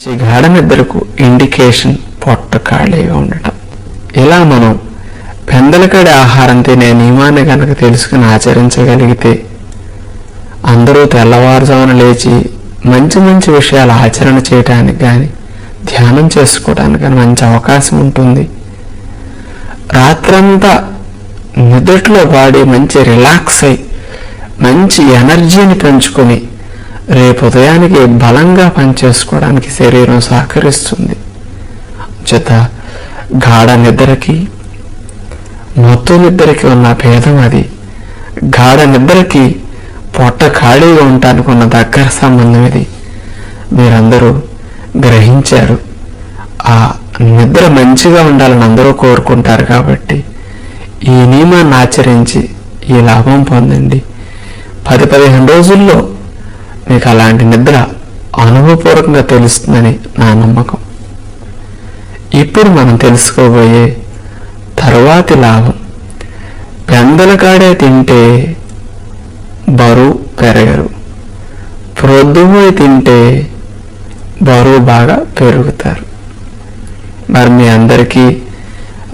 మంచి గాఢ నిద్రకు ఇండికేషన్ పొట్ట ఖాళీగా ఉండటం. ఇలా మనం పెందలకడి ఆహారం తినే నియమాన్ని కనుక తెలుసుకుని ఆచరించగలిగితే అందరూ తెల్లవారుజామున లేచి మంచి మంచి విషయాలు ఆచరణ చేయడానికి కానీ ధ్యానం చేసుకోవడానికి కానీ మంచి అవకాశం ఉంటుంది. రాత్రంతా నిద్రలో బాడీ మంచి రిలాక్స్ అయి మంచి ఎనర్జీని పెంచుకొని రేపు ఉదయానికి బలంగా పనిచేసుకోవడానికి శరీరం సహకరిస్తుంది. చేత గాఢ నిద్రకి మత్తు నిద్రకి ఉన్న భేదం అది. గాఢ నిద్రకి పొట్ట ఖాళీగా ఉండటానికి ఉన్న దగ్గర సంబంధం ఇది. మీరందరూ గ్రహించారు. ఆ నిద్ర మంచిగా ఉండాలని అందరూ కోరుకుంటారు కాబట్టి ఈ నియమాన్ని ఆచరించి ఈ లాభం పొందండి. పది పదిహేను రోజుల్లో మీకు అలాంటి నిద్ర అనుభవపూర్వకంగా తెలుస్తుందని నా నమ్మకం. ఇప్పుడు మనం తెలుసుకోబోయే తర్వాతి లాభం. పెందల కాడే తింటే బరువు పెరగరు. ప్రొద్దుపోయి తింటే బరువు బాగా పెరుగుతారు. మరి మీ అందరికీ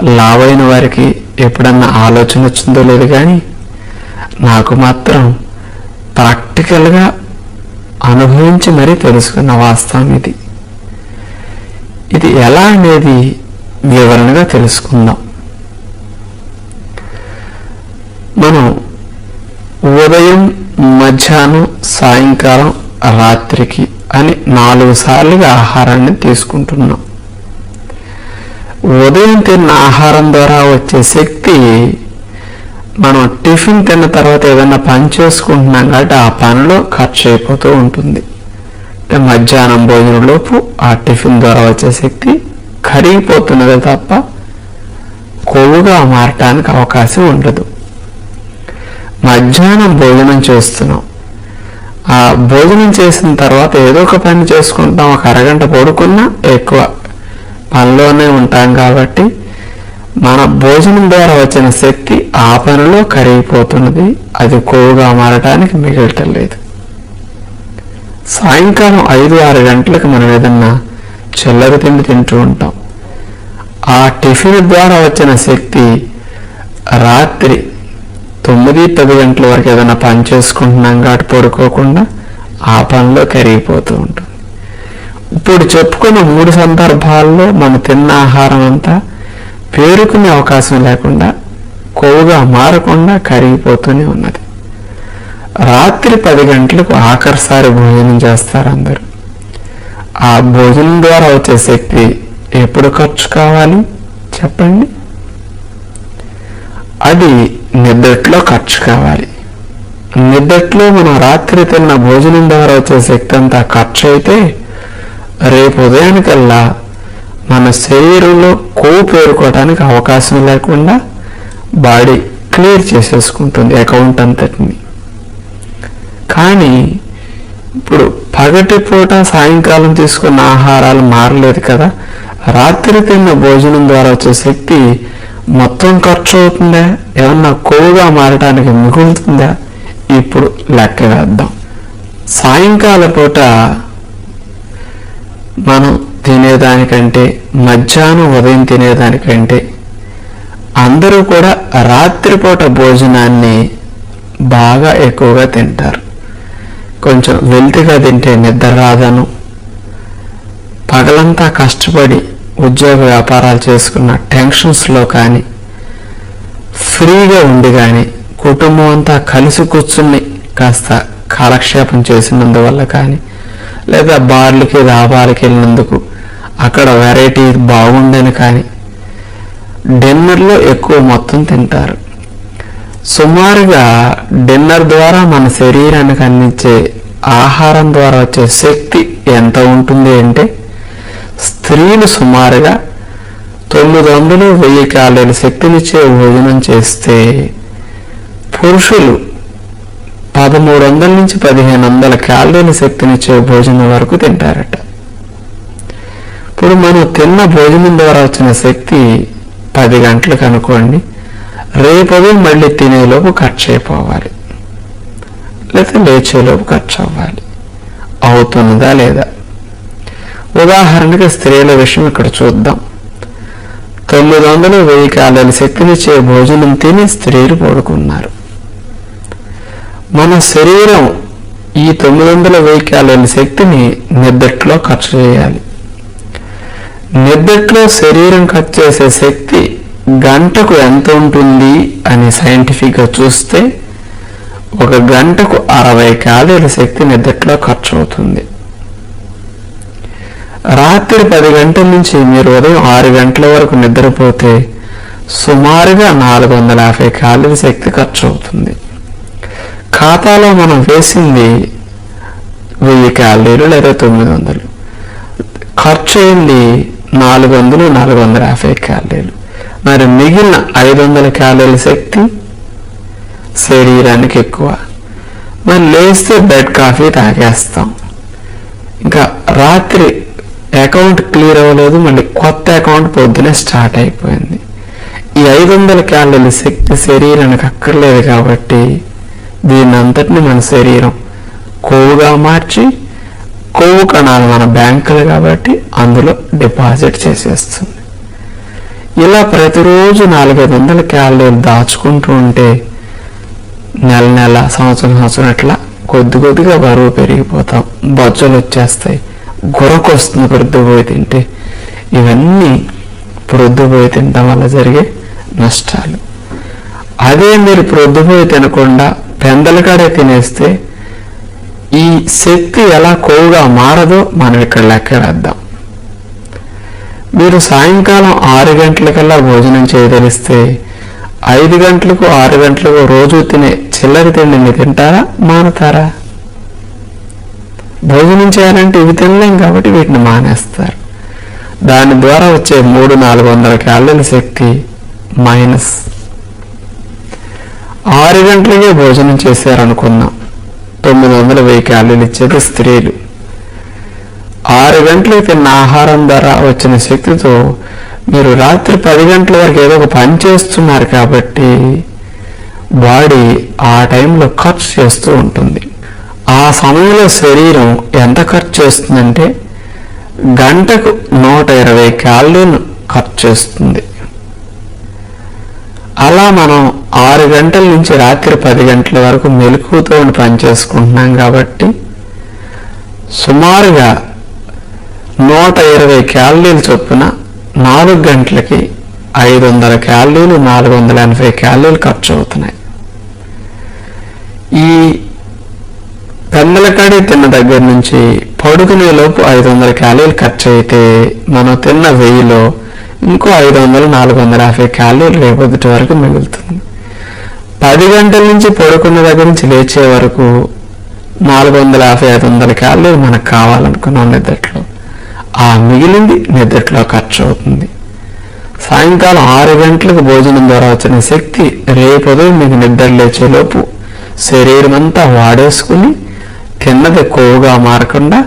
లావైన వారికి ఎప్పుడన్నా ఆలోచన వచ్చిందో లేదు కానీ నాకు మాత్రం ప్రాక్టికల్గా అనుభవించి మరీ తెలుసుకున్న వాస్తవం ఇది. ఇది ఎలా అనేది వివరణగా తెలుసుకుందాం. మనం ఉదయం మధ్యాహ్నం సాయంకాలం రాత్రికి అని నాలుగు సార్లుగా ఆహారాన్ని తీసుకుంటున్నాం. ఉదయం తిన్న ఆహారం ద్వారా వచ్చే శక్తి మనం టిఫిన్ తిన్న తర్వాత ఏదైనా పని చేసుకుంటున్నాం కాబట్టి ఆ పనిలో ఖర్చు అయిపోతూ ఉంటుంది. అంటే మధ్యాహ్నం భోజనంలోపు ఆ టిఫిన్ ద్వారా వచ్చే శక్తి కరిగిపోతున్నదే తప్ప కొవ్వుగా మారటానికి అవకాశం ఉండదు. మధ్యాహ్నం భోజనం చేస్తున్నాం. ఆ భోజనం చేసిన తర్వాత ఏదో ఒక పని చేసుకుంటాం. ఒక అరగంట పడుకున్నా ఎక్కువ పనిలోనే ఉంటాం కాబట్టి మన భోజనం ద్వారా వచ్చిన శక్తి ఆ పనిలో కరిగిపోతున్నది. అది కొవ్వుగా మారటానికి మిగలటం లేదు. సాయంకాలం ఐదు ఆరు గంటలకు మనం ఏదన్నా చిల్లర తిండి తింటూ ఉంటాం. ఆ టిఫిన్ ద్వారా వచ్చిన శక్తి రాత్రి తొమ్మిది పది గంటల వరకు ఏదైనా పని చేసుకుంటున్నాం కాబట్టి పడుకోకుండా ఆ పనిలో కరిగిపోతూ ఉంటుంది ఇప్పుడు చెప్పుకున్న మూడు సందర్భాల్లో మనం తిన్న ఆహారం అంతా పేరుకునే అవకాశం లేకుండా కొవ్వుగా మారకుండా కరిగిపోతూనే ఉన్నది. రాత్రి పది గంటలకు ఆఖరిసారి భోజనం చేస్తారు అందరూ. ఆ భోజనం ద్వారా వచ్చే శక్తి ఎప్పుడు ఖర్చు కావాలి? చెప్పండి. అది నిద్రట్లో ఖర్చు కావాలి. నిద్రట్లో మనం రాత్రి తిన్న భోజనం ద్వారా వచ్చే శక్తి అంతా ఖర్చు అయితే రేపు ఉదయానికల్లా మన శరీరంలో కొవ్వు పేరుకోవడానికి అవకాశం లేకుండా బాడీ క్లియర్ చేసేసుకుంటుంది అకౌంట్ అంతటిని. కానీ ఇప్పుడు పగటి పూట సాయంకాలం తీసుకున్న ఆహారాలు మారలేదు కదా రాత్రి తిన్న భోజనం ద్వారా వచ్చే శక్తి మొత్తం ఖర్చు అవుతుందా ఏమన్నా కొవ్వుగా మారడానికి మిగులుతుందా? ఇప్పుడు లెక్క వేద్దాం. సాయంకాల పూట మనం తినేదానికంటే మధ్యాహ్నం ఉదయం తినేదానికంటే అందరూ కూడా రాత్రిపూట భోజనాన్ని బాగా ఎక్కువగా తింటారు. కొంచెం వెల్తిగా తింటే నిద్ర రాదను. పగలంతా కష్టపడి ఉద్యోగ వ్యాపారాలు చేసుకున్న టెన్షన్స్లో కానీ ఫ్రీగా ఉండి కానీ కుటుంబం అంతా కలిసి కూర్చుని కాస్త కాలక్షేపం చేసినందువల్ల కానీ లేదా బార్లకి దాబాలకి వెళ్ళినందుకు అక్కడ వెరైటీ బాగుండని కానీ డిన్నర్లో ఎక్కువ మొత్తం తింటారు. సుమారుగా డిన్నర్ ద్వారా మన శరీరానికి అందించే ఆహారం ద్వారా వచ్చే శక్తి ఎంత ఉంటుంది అంటే స్త్రీలు సుమారుగా తొమ్మిది వందలు వెయ్యి క్యాలరీల శక్తినిచ్చే భోజనం చేస్తే పురుషులు పదమూడు వందల నుంచి పదిహేను వందల క్యాలరీల శక్తినిచ్చే భోజనం వరకు తింటారట. ఇప్పుడు మనం తిన్న భోజనం ద్వారా వచ్చిన శక్తి పది గంటలకు అనుకోండి. రేపు మళ్ళీ తినేలోపు ఖర్చు అయిపోవాలి లేదా లేచేలోపు ఖర్చు అవ్వాలి అవుతున్నదా లేదా? ఉదాహరణకి స్త్రీల విషయం ఇక్కడ చూద్దాం. తొమ్మిది వందలు వెయ్యి కాలాల శక్తినిచ్చే భోజనం తిని స్త్రీలు పడుకున్నారు. మన శరీరం ఈ తొమ్మిది వందల వెయ్యి కాలాల శక్తిని నిద్దట్లో ఖర్చు చేయాలి. నిద్దట్లో శరీరం ఖర్చు చేసే శక్తి గంటకు ఎంత ఉంటుంది అని సైంటిఫిక్గా చూస్తే ఒక గంటకు అరవై క్యాలరీల శక్తి నిద్దట్లో ఖర్చు అవుతుంది రాత్రి పది గంటల నుంచి మీరు ఉదయం ఆరు గంటల వరకు నిద్రపోతే సుమారుగా నాలుగు వందల యాభై క్యాలరీ శక్తి ఖర్చు అవుతుంది ఖాతాలో మనం వేసింది వెయ్యి క్యాలరీలు లేదా తొమ్మిది వందలు. ఖర్చు అయింది నాలుగు వందలు నాలుగు వందల యాభై క్యాలరీలు. మరి మిగిలిన ఐదు వందల క్యాలరీల శక్తి శరీరానికి ఎక్కువ. మరి లేస్తే బెడ్ కాఫీ తాగేస్తాం. ఇంకా రాత్రి అకౌంట్ క్లియర్ అవ్వలేదు మళ్ళీ కొత్త అకౌంట్ పొద్దునే స్టార్ట్ అయిపోయింది. ఈ ఐదు వందల క్యాలరీల శక్తి శరీరానికి అక్కర్లేదు కాబట్టి దీన్ని అంతటిని మన శరీరం కొవ్వుగా మార్చి కొవ్వు కణాలు మన బ్యాంకులు కాబట్టి అందులో డిపాజిట్ చేసేస్తుంది. ఇలా ప్రతిరోజు నాలుగైదు వందల క్యాలరీలు దాచుకుంటూ ఉంటే నెల నెల సంవత్సరం సంవత్సరం అట్లా కొద్ది కొద్దిగా బరువు పెరిగిపోతాం. బొజ్జలు వచ్చేస్తాయి. గురకు వస్తుంది ప్రొద్దుపోయి తింటే. ఇవన్నీ ప్రొద్దుపోయి తినడం వల్ల జరిగే నష్టాలు. అదే మీరు ప్రొద్దుపోయి తినకుండా పెందలకాడే తినేస్తే ఈ శక్తి ఎలా కొవ్వుగా మారదో మనం ఇక్కడ లెక్క వేద్దాం మీరు సాయంకాలం ఆరు గంటలకల్లా భోజనం చేయదలిస్తే ఐదు గంటలకు ఆరు గంటలకు రోజు తినే చిల్లర తిండిని తింటారా మానతారా? భోజనం చేయాలంటే ఇవి తినలేం కాబట్టి వీటిని మానేస్తారు. దాని ద్వారా వచ్చే మూడు నాలుగు వందల క్యాలరీల శక్తి మైనస్. ఆరు గంటలకే భోజనం చేశారనుకుందాం. తొమ్మిది వందల వెయ్యి క్యాలరీలు ఇచ్చేది స్త్రీలు. ఆరు గంటలకు తిన్న ఆహారం ద్వారా వచ్చిన శక్తితో మీరు రాత్రి పది గంటల వరకు ఏదో ఒక పని చేస్తున్నారు కాబట్టి బాడీ ఆ టైంలో ఖర్చు చేస్తూ ఉంటుంది. ఆ సమయంలో శరీరం ఎంత ఖర్చు చేస్తుందంటే గంటకు నూట ఇరవై క్యాలరీలు ఖర్చు చేస్తుంది. అలా మనం ఆరు గంటల నుంచి రాత్రి పది గంటల వరకు మెలకువతో పనిచేసుకుంటున్నాం పని చేసుకుంటున్నాం కాబట్టి సుమారుగా నూట ఇరవై క్యాలరీలు చొప్పున నాలుగు గంటలకి ఐదు వందల క్యాలరీలు నాలుగు వందల ఎనభై క్యాలరీలు ఖర్చు అవుతున్నాయి. ఈ పెందలకాడి తిన్న దగ్గర నుంచి పడుకునే లోపు ఐదు వందల క్యాలరీలు ఖర్చు అయితే మనం తిన్న వెయ్యిలో ఇంకో ఐదు వందలు నాలుగు వందల యాభై క్యాలరీలు రేపొద్దుటి వరకు మిగులుతుంది. పది గంటల నుంచి పడుకున్న దగ్గర నుంచి లేచే వరకు నాలుగు వందల యాభై ఐదు వందల క్యాలరీలు మనకు కావాలనుకున్నాం నిద్రలో. ఆ మిగిలింది నిద్రలో ఖర్చు అవుతుంది సాయంకాలం ఆరు గంటలకు భోజనం ద్వారా వచ్చిన శక్తి రేపు ఉదయం మీకు నిద్ర లేచేలోపు శరీరం అంతా వాడేసుకుని తిన్నది కొవ్వుగా మారకుండా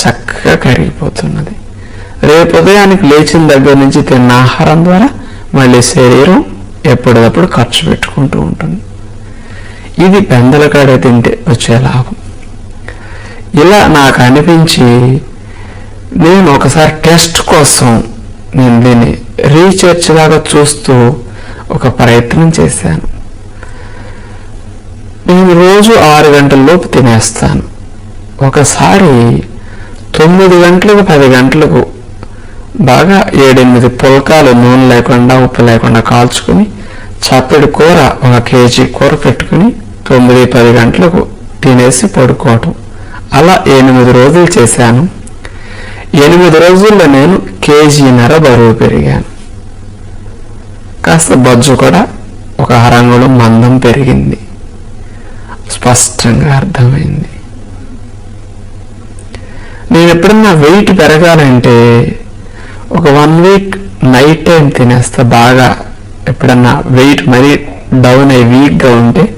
చక్కగా కరిగిపోతున్నది. రేపు ఉదయానికి లేచిన దగ్గర నుంచి తిన్న ఆహారం ద్వారా మళ్ళీ శరీరం ఎప్పటికప్పుడు ఖర్చు పెట్టుకుంటూ ఉంటుంది. ఇది పెందల కాడ తింటే వచ్చే లాభం. ఇలా నాకు అనిపించి నేను ఒకసారి టెస్ట్ కోసం నేను దీన్ని రీసెర్చ్ లాగా చూస్తూ ఒక ప్రయత్నం చేశాను. నేను రోజు ఆరు గంటల లోపు తినేస్తాను. ఒకసారి తొమ్మిది గంటలకు పది గంటలకు బాగా ఏడెనిమిది పుల్కాలు నూనె లేకుండా ఉప్పు లేకుండా కాల్చుకుని చప్పటి కూర ఒక కేజీ కూర పెట్టుకుని తొమ్మిది పది గంటలకు తినేసి పడుకోవటం. అలా ఎనిమిది రోజులు చేశాను. ఎనిమిది రోజుల్లో నేను కేజీన్నర బరువు పెరిగాను. కాస్త బొజ్జు కూడా ఒక అరంగుళం మందం పెరిగింది. స్పష్టంగా అర్థమైంది. నేను ఎప్పుడన్నా వెయిట్ పెరగాలంటే ఒక వన్ వీక్ నైట్ టైం తినేస్తా. బాగా ఎప్పుడన్నా వెయిట్ మరీ డౌన్ అయ్యి వీక్గా ఉంటే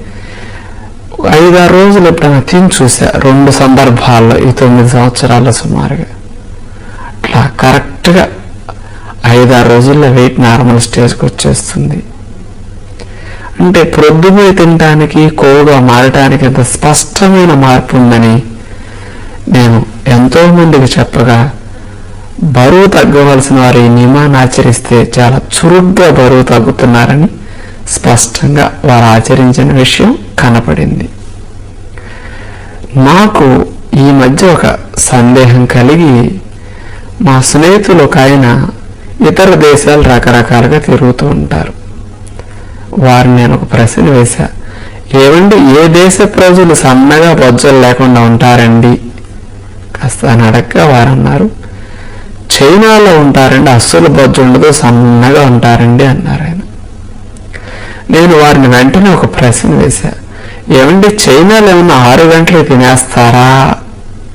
ఐదారు రోజులు ఎప్పుడన్నా తిని చూసా. రెండు సందర్భాల్లో ఈ తొమ్మిది సంవత్సరాల సుమారుగా. అట్లా కరెక్ట్గా ఐదారు రోజుల్లో వెయిట్ నార్మల్ స్టేజ్కి వచ్చేస్తుంది. అంటే ప్రొద్దుపోయి తినడానికి కొవ్వుగా మారటానికి ఎంత స్పష్టమైన మార్పు ఉందని నేను ఎంతోమందికి చెప్పగా బరువు తగ్గవలసిన వారు ఈ నియమాన్ని ఆచరిస్తే చాలా చురుగ్గా బరువు తగ్గుతున్నారని స్పష్టంగా వారు ఆచరించిన విషయం కనపడింది. నాకు ఈ మధ్య ఒక సందేహం కలిగి మా స్నేహితులు ఒక ఆయన ఇతర దేశాలు రకరకాలుగా తిరుగుతూ ఉంటారు. వారు నేను ఒక ప్రశ్న వేశా ఏమండి ఏ దేశ ప్రజలు సన్నగా బొజ్జలు లేకుండా ఉంటారండి? కాస్త అని అడగగా వారన్నారు. చైనాలో ఉంటారండి అస్సలు బొజ్జుండదు సన్నగా ఉంటారండి అన్నారు ఆయన. నేను వారిని వెంటనే ఒక ప్రశ్న వేశా ఏమండి చైనాలో ఏమన్నా ఆరు గంటలు తినేస్తారా?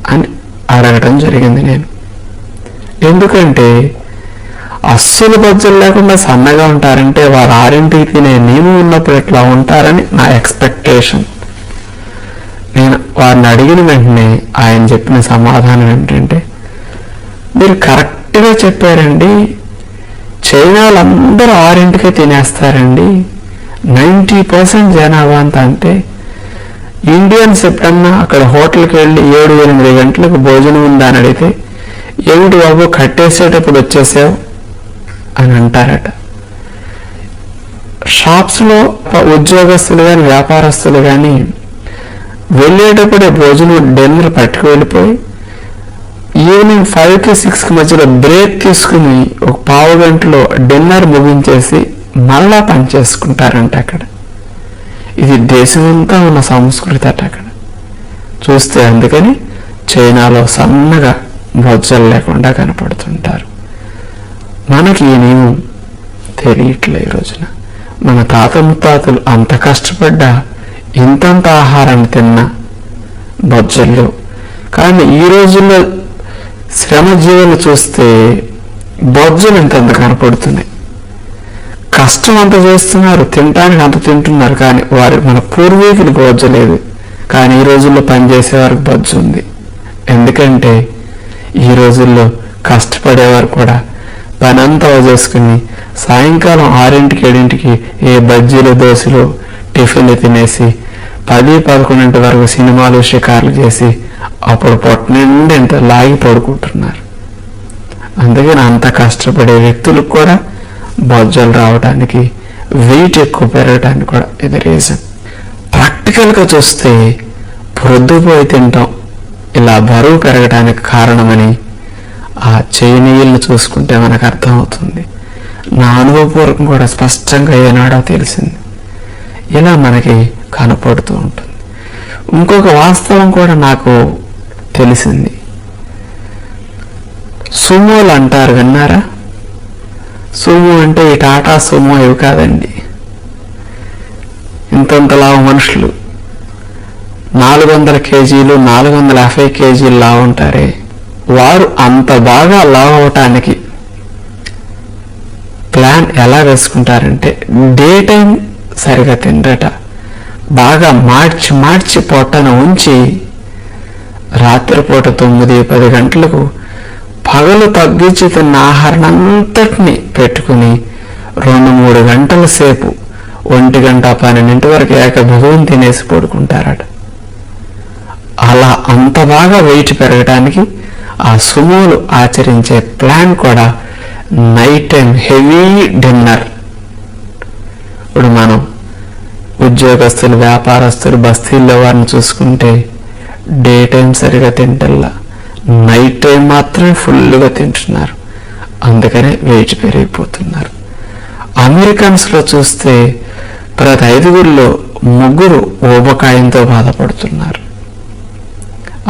అని అడగడం జరిగింది నేను. ఎందుకంటే అస్సలు బజ్జలు లేకుండా సన్నగా ఉంటారంటే వారు ఆరింటికి తినే నియమం ఉన్నప్పుడు ఎట్లా ఉంటారని నా ఎక్స్పెక్టేషన్. నేను వారిని అడిగిన వెంటనే ఆయన చెప్పిన సమాధానం ఏంటంటే మీరు కరెక్ట్గా చెప్పారండి. చైనాలో అందరూ ఆరింటికే తినేస్తారండి. నైంటీ పర్సెంట్ జనాభా అంతా అంటే ఇండియన్స్ ఎప్పుడన్నా అక్కడ హోటల్కి వెళ్ళి ఏడు ఎనిమిది గంటలకు భోజనం ఉందా అని అడిగితే ఏమిటి బాబు కట్టేసేటప్పుడు వచ్చేసావు? అని అంటారట. షాప్స్లో ఉద్యోగస్తులు కానీ వ్యాపారస్తులు కానీ వెళ్ళేటప్పుడే భోజనం డిన్నర్ పట్టుకు వెళ్ళిపోయి ఈవినింగ్ ఫైవ్కి సిక్స్కి మధ్యలో బ్రేక్ తీసుకుని ఒక పావు గంటలో డిన్నర్ ముగించేసి మళ్ళా పని చేసుకుంటారంట అక్కడ. ఇది దేశమంతా ఉన్న సంస్కృతి అట అక్కడ. చూస్తే అందుకని చైనాలో సన్నగా బొజ్జలు లేకుండా కనపడుతుంటారు. మనకి ఈ నియమం తెలియట్లే ఈ రోజున. మన తాత ముత్తాతలు అంత కష్టపడ్డా ఇంతంత ఆహారాన్ని తిన్నా బొజ్జల్లో కానీ ఈ రోజుల్లో శ్రమజీవులు చూస్తే బొజ్జలు ఇంతంత కనపడుతున్నాయి కష్టం అంత చేస్తున్నారు తినటానికి అంత తింటున్నారు కానీ వారి మన పూర్వీకులు బొజ్జలేదు కానీ ఈ రోజుల్లో పనిచేసేవారికి బొజ్జు ఉంది. ఎందుకంటే ఈ రోజుల్లో కష్టపడేవారు కూడా పని అంతా చేసుకుని సాయంకాలం ఆరింటికి ఏడింటికి ఏ బజ్జీలు దోశలు టిఫిన్లు తినేసి పది పదకొండింటి వరకు సినిమాలు షికార్లు చేసి అప్పుడు పొట్ట నిండి ఇంత లాగి పడుకుంటున్నారు. అందుకని అంత కష్టపడే వ్యక్తులకు కూడా బొజ్జలు రావడానికి వెయిట్ ఎక్కువ పెరగడానికి కూడా ఇది రీజన్ ప్రాక్టికల్గా చూస్తే పొద్దుపోయి తింటాం. ఇలా బరువు పెరగడానికి కారణమని ఆ చైనీయులను చూసుకుంటే మనకు అర్థమవుతుంది. నా అనుభవపూర్వకం కూడా స్పష్టంగా ఏనాడో తెలిసింది. ఇలా మనకి కనపడుతూ ఉంటుంది. ఇంకొక వాస్తవం కూడా నాకు తెలిసింది. సుమోలు అంటారు విన్నారా? సుమో అంటే ఈ టాటా సుమో ఇవి కాదండి. ఇంతంతలా మనుషులు. నాలుగు వందల కేజీలు నాలుగు వందల యాభై కేజీలు లావు ఉంటారే. వారు అంత బాగా లావు అవటానికి ప్లాన్ ఎలా వేసుకుంటారంటే డే టైం సరిగా తిండట. బాగా మార్చి మార్చి పొట్టన ఉంచి రాత్రిపూట తొమ్మిది పది గంటలకు పగలు తగ్గించి తిన్న ఆహారం అంతటిని పెట్టుకుని రెండు మూడు గంటల సేపు ఒంటి గంట పన్నెండింటి వరకు ఏక బిగువం తినేసి పడుకుంటారట. అలా అంత బాగా వెయిట్ పెరగడానికి ఆ సుమోలు ఆచరించే ప్లాన్ కూడా నైట్ టైం హెవీ డిన్నర్. ఇప్పుడు మనం ఉద్యోగస్తులు వ్యాపారస్తులు బస్తీల్లో వారిని చూసుకుంటే డే టైం సరిగా తింటల్లా. నైట్ టైం మాత్రమే ఫుల్గా తింటున్నారు. అందుకనే వెయిట్ పెరిగిపోతున్నారు. అమెరికన్స్లో చూస్తే ప్రతి ఐదుగురిలో ముగ్గురు ఊబకాయంతో బాధపడుతున్నారు.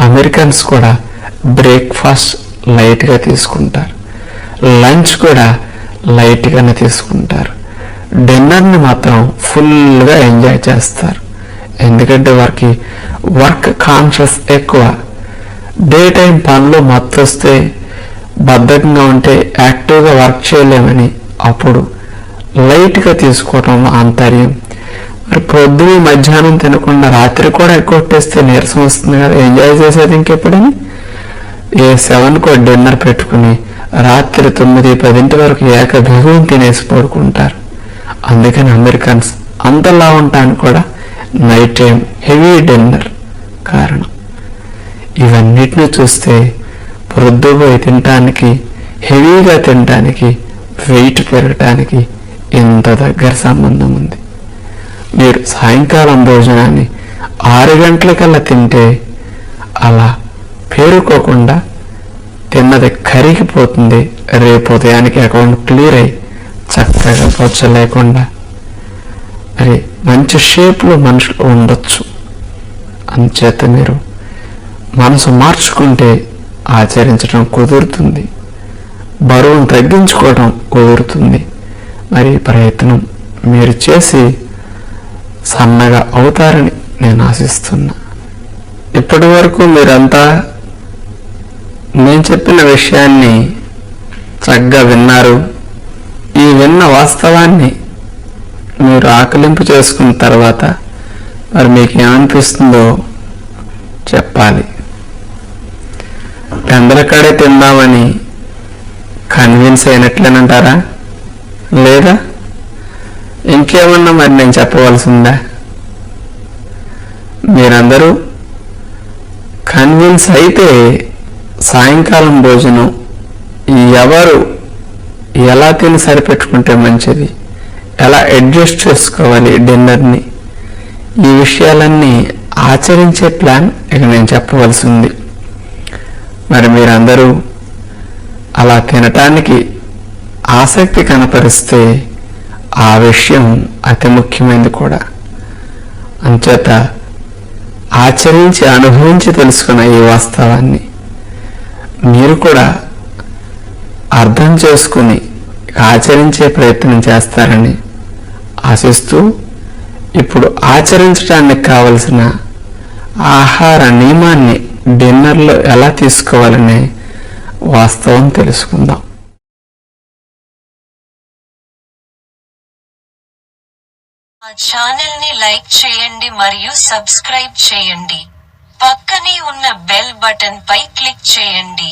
అమెరికన్స్ కూడా బ్రేక్ఫాస్ట్ లైట్గా తీసుకుంటారు. లంచ్ కూడా లైట్గానే తీసుకుంటారు. డిన్నర్ని మాత్రం ఫుల్గా ఎంజాయ్ చేస్తారు. ఎందుకంటే వారికి వర్క్ కాన్షియస్ ఎక్కువ. డే టైం పనులు మత్తొస్తే బద్ధకంగా ఉంటే యాక్టివ్గా వర్క్ చేయలేమని అప్పుడు లైట్గా తీసుకోవటంలో ఆంతర్యం. మరి పొద్దున మధ్యాహ్నం తినకుండా రాత్రి కూడా ఎక్కొట్టేస్తే నీరసం వస్తుంది కదా ఎంజాయ్ చేసేది ఇంకెప్పుడని? ఏ సెవెన్కో డిన్నర్ పెట్టుకుని రాత్రి తొమ్మిది పదింటి వరకు ఏక బిగువం తినేసి పడుకుంటారు. అందుకని అమెరికన్స్ అంతలా ఉండటానికి కూడా నైట్ టైం హెవీ డిన్నర్ కారణం. ఇవన్నిటిని చూస్తే పొద్దుపోయి తినటానికి హెవీగా తినటానికి వెయిట్ పెరగటానికి ఎంత దగ్గర సంబంధం ఉంది. మీరు సాయంకాలం భోజనాన్ని ఆరు గంటలకల్లా తింటే అలా పేరుకోకుండా తిన్నది కరిగిపోతుంది. రేపు ఉదయానికి అకౌంట్ క్లియర్ అయ్యి చక్కగా పొచ్చ లేకుండా మరి మంచి షేప్లో మనుషులు ఉండొచ్చు. అందుచేత మీరు మనసు మార్చుకుంటే ఆచరించడం కుదురుతుంది. బరువును తగ్గించుకోవడం కుదురుతుంది. మరి ప్రయత్నం మీరు చేసి సన్నగా అవుతారని నేను ఆశిస్తున్నా. ఇప్పటి వరకు మీరంతా నేను చెప్పిన విషయాన్ని చక్కగా విన్నారు. ఈ విన్న వాస్తవాన్ని మీరు ఆకలింపు చేసుకున్న తర్వాత మరి మీకు ఏమనిపిస్తుందో చెప్పాలి. పెందలకాడే తిందామని కన్విన్స్ అయినట్లేనంటారా? లేదా? ఇంకేమన్నా మరి నేను చెప్పవలసిందా? మీరందరూ కన్విన్స్ అయితే సాయంకాలం భోజనం ఎవరు ఎలా తిని సరిపెట్టుకుంటే మంచిది? ఎలా అడ్జస్ట్ చేసుకోవాలి డిన్నర్ని? ఈ విషయాలన్నీ ఆచరించే ప్లాన్ ఇక నేను చెప్పవలసి ఉంది మరి మీరందరూ అలా తినటానికి ఆసక్తి కనపరిస్తే ఆ విషయం అతి ముఖ్యమైనది కూడా. అంచేత ఆచరించి అనుభవించి తెలుసుకున్న ఈ వాస్తవాన్ని మీరు కూడా అర్థం చేసుకుని ఆచరించే ప్రయత్నం చేస్తారని ఆశిస్తూ ఇప్పుడు ఆచరించడానికి కావలసిన ఆహార నియమాన్ని డిన్నర్లో ఎలా తీసుకోవాలనే వాస్తవం తెలుసుకుందాం. మా ఛానల్ని లైక్ చేయండి మరియు సబ్స్క్రైబ్ చేయండి. పక్కనే ఉన్న బెల్ బటన్ పై క్లిక్ చేయండి.